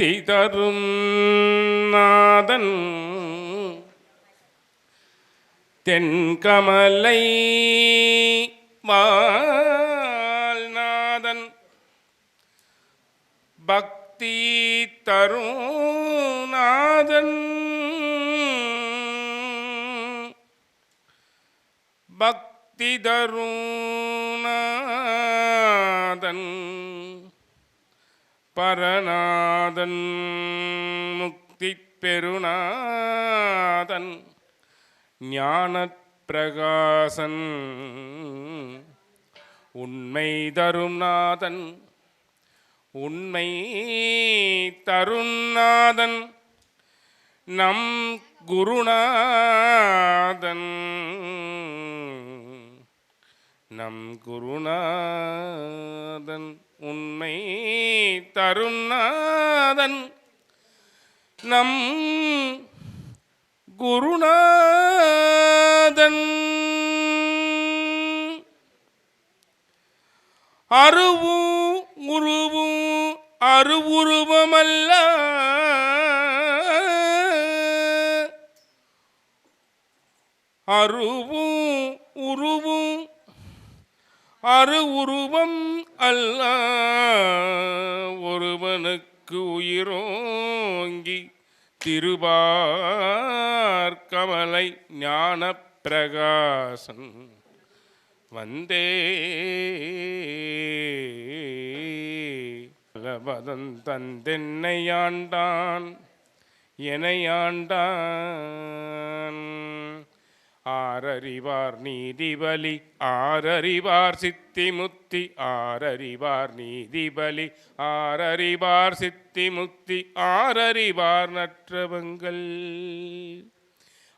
சித்தி தரும் நாதன். தென்கமலை வாழ்நாதன். பக்தி தருநாதன். பக்தி தருநாதன். பரநாதன் முக்தி பெருநாதன் ஞானப் பிரகாசன் உண்மை தரும் நாதன் உண்மை தருநாதன் நம் குருநாதன் நம் குருநாதன். உண்மை தருநாதன் நம் குருநாதன். அருவும் உருவும் அருவுருவமல்ல அருவும் உருவும் அரு உருவம் அல்ல. ஒருவனுக்கு உயிரோங்கி திருபார்கமலை ஞான பிரகாசன் வந்தே. பலபதன் தந்தென்னை ஆண்டான் என ஆண்டான். ஆரறிவார் நீதிபலி ஆரறிவார் சித்தி முத்தி ஆரறிவார் நீதிபலி ஆரறிவார் சித்தி முத்தி ஆரறிவார் நற்றவங்கள்.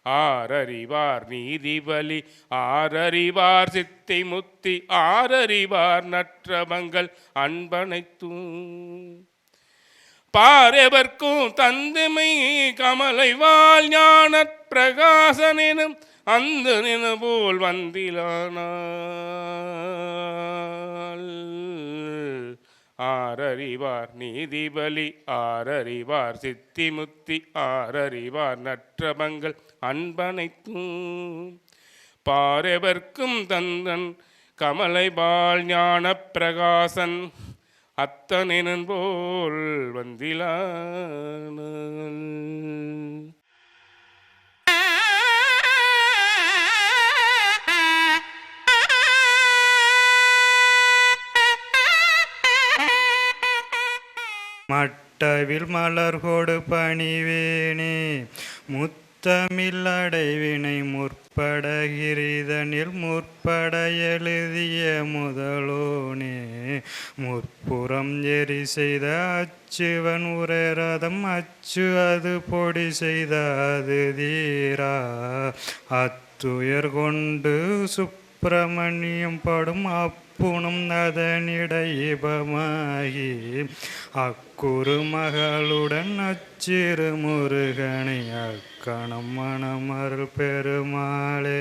ஆரறிவார் நீதிபலி ஆரறிவார் சித்தி முத்தி ஆரறிவார் நற்றவங்கள் அன்பனைத்தும். பாரெவர்க்கும் தந்துமை கமலை வாழ் ஞானப் பிரகாசனெனும் அந்த போல் வந்திலானால். ஆரறிவார் நீதிபலி ஆரறிவார் சித்திமுத்தி ஆரறிவார் நற்றபங்கள் அன்பனைத்தும். பாரெவர்க்கும் தந்தன் கமலை பால் ஞானப் பிரகாசன் அத்தனெனன் போல் வந்திலான மட்டவில் மலர்கோடு பணிவேனே. முத்தமிழ் அடைவினை முற்பட கிரிதனில் முற்பட எழுதிய முதலோனே. முற்புறம் எரி செய்த அச்சுவன் உரரதம் அச்சு அது பொடி செய்த அது தீரா. அத்துயர் கொண்டு சுப்பிரமணியம் படும் அப்புணும் அதனிடையபமாகி அக்குறு மகளுடன் அச்சிறு முருகனை அக்கணம் மணமருள் பெருமாளே.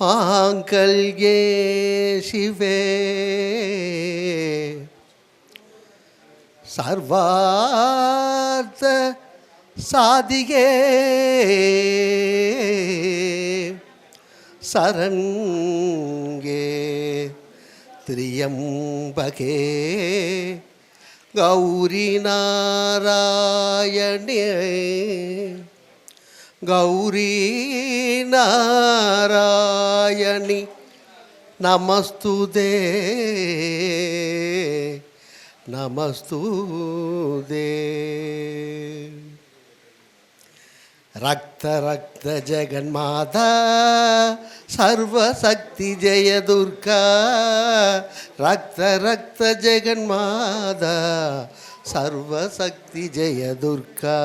பாங்கல் ஏ சிவே சர்வார்த்த சாதிகே சரங்கே திரியம்பகே கௌரி நாராயணே ಗೌರಿ ನಾರಾಯಣಿ ನಮಸ್ತು ದೇ ನಮಸ್ತು ದೇ ரக்த ரக்த ஜெகன்மாதா சர்வசக்தி ஜெய துர்கா ரக்த ரக்த ஜெகன்மாதா சர்வசக்தி ஜெய துர்கா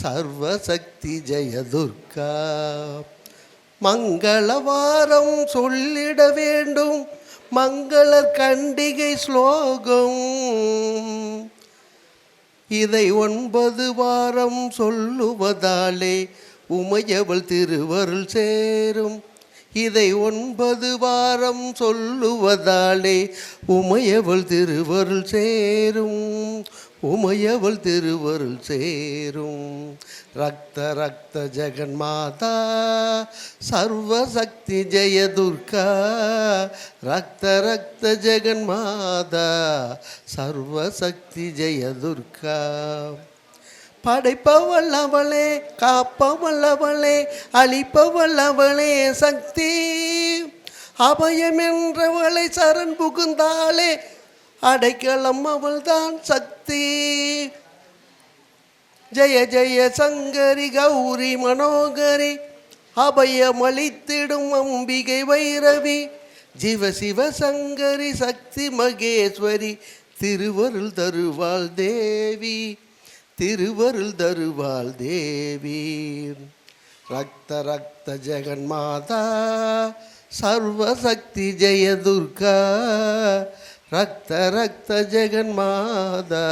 சர்வசக்தி ஜெய துர்கா மங்களவாரம் சொல்லிட வேண்டும் மங்கள கண்டிகை ஸ்லோகம். இதை ஒன்பது வாரம் சொல்லுவதாலே உமையவள் திருவருள் சேரும். இதை ஒன்பது வாரம் சொல்லுவதாலே உமையவள் திருவருள் சேரும். உமையவள் திருவருள் சேரும். ரக்த ரக்த ஜெகன்மாதா சர்வசக்தி ஜெய துர்கா. ரக்த ரக்த ஜெகன்மாதா சர்வசக்தி ஜெய துர்கா. படைப்பவள் அவளே காப்பவள் அவளே அழிப்பவள் அவளே சக்தி. அபயம் என்றவளை சரண் புகுந்தாளே அடைக்கலம் அவள்தான் சக்தி. ஜெய ஜெய சங்கரி கௌரி மனோகரி அபயமளித்திடும் அம்பிகை வைரவி ஜிவ சிவ சங்கரி சக்தி மகேஸ்வரி திருவருள் தருவாள் தேவி திருவருள் தருவாள் தேவி. ரக்த ரக்த ஜெகன்மாதா சர்வசக்தி ஜெய துர்கா ரக்த ரக்த ஜெகன்மாதா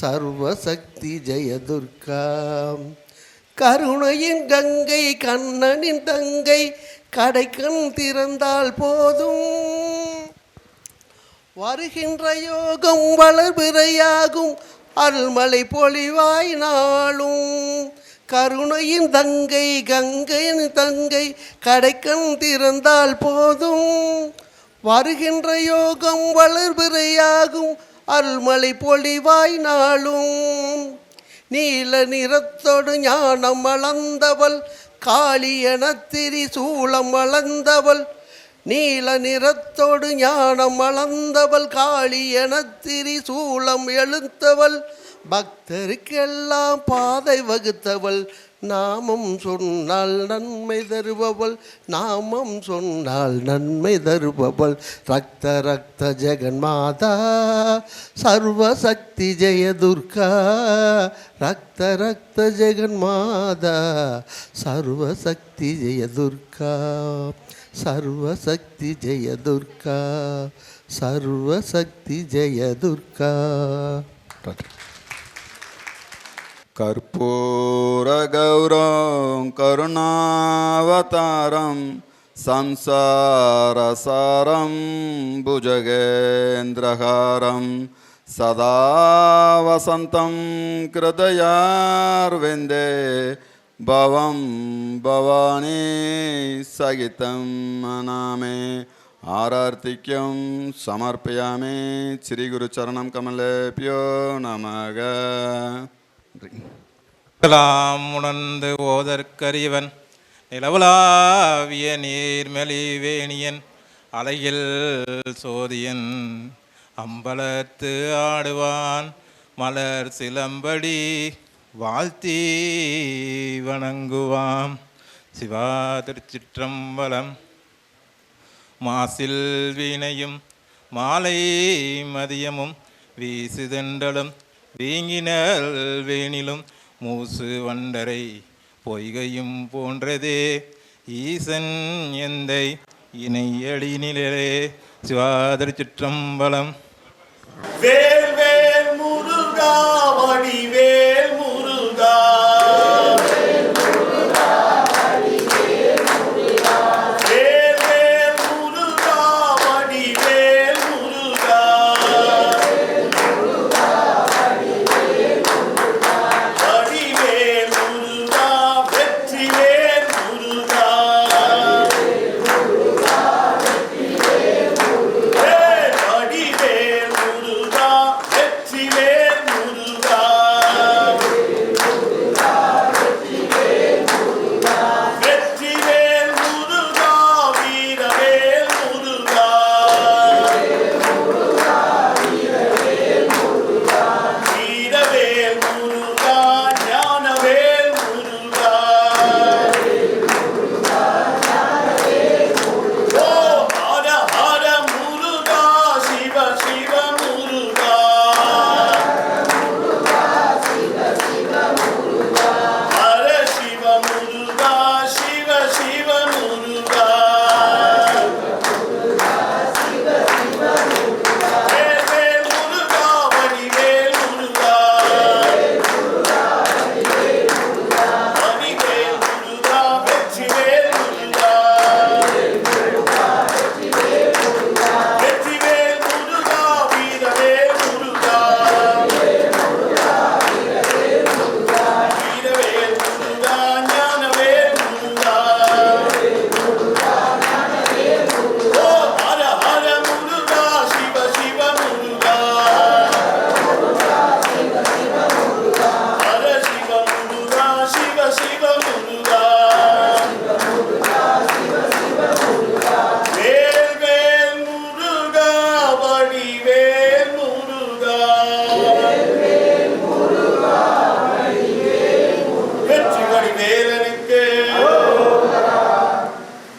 சர்வசக்தி ஜெயதுர்கா கருணையின் கங்கை கண்ணனின் தங்கை கடைக்கண் திறந்தால் போதும். வருகின்ற யோகம் வளர்பிறையாகும் அருள்மலை பொழிவாய் நாளும். கருணையின் தங்கை கங்கையின் தங்கை கடைக்கண் திறந்தால் போதும். வருகின்ற யோகம் வளர்பிறையாகும். அருள்மலை பொழிவாய் நாளும். நீல நிறத்தொடு ஞானம் அளந்தவள். காளி எனத் திரிசூலம் அளந்தவள். நீல நிறத்தோடு ஞானம் அளந்தவள். காளி எனத் திரிசூலம் எழுத்தவள் பக்தருக்கெல்லாம் பாதை வகுத்தவள். நாமம் சொன்னால் நன்மை தருபவள். நாமம் சொன்னால் நன்மை தருபவள். ரக்த ரக்த ஜெகன்மாதா சர்வசக்தி ஜெய துர்கா. ரக்த ரக்த ஜெகன்மாதா சர்வசக்தி ஜெயதுர்கா சர்வசக்தி ஜெயதுர்கா சர்வசக்தி ஜெய துர்கா. कर्पूरगौरं करुणावतारं संसारसारं भुजगेन्द्रहारं सदा वसन्तं कृतयार्विन्दे भवं भवानी सहितं मनामे आरार्तिक्यं समर्पयामि श्रीगुरुचरणं कमलेभ्यो नमः எல்லாம் உணர்ந்து ஓதற்கறிவன் நிலவலாவிய நீர்மெலிவேணியன் அலையில் சோதியன் அம்பலத்து ஆடுவான் மலர் சிலம்படி வாழ்த்தி வணங்குவாம். சிவா திருச்சிற்றம்பலம் மாசில் வீணையும் மாலை மதியமும் வீசுதெண்டலும் வீங்கினல் வேணிலும் மூசு வண்டரை பொய்கையும் போன்றதே. ஈசன் எந்தை இணையடினிலே சிவாதிரி சிற்றம்பலம். வேல் வேல் முருகா வடிவேல் முருகா.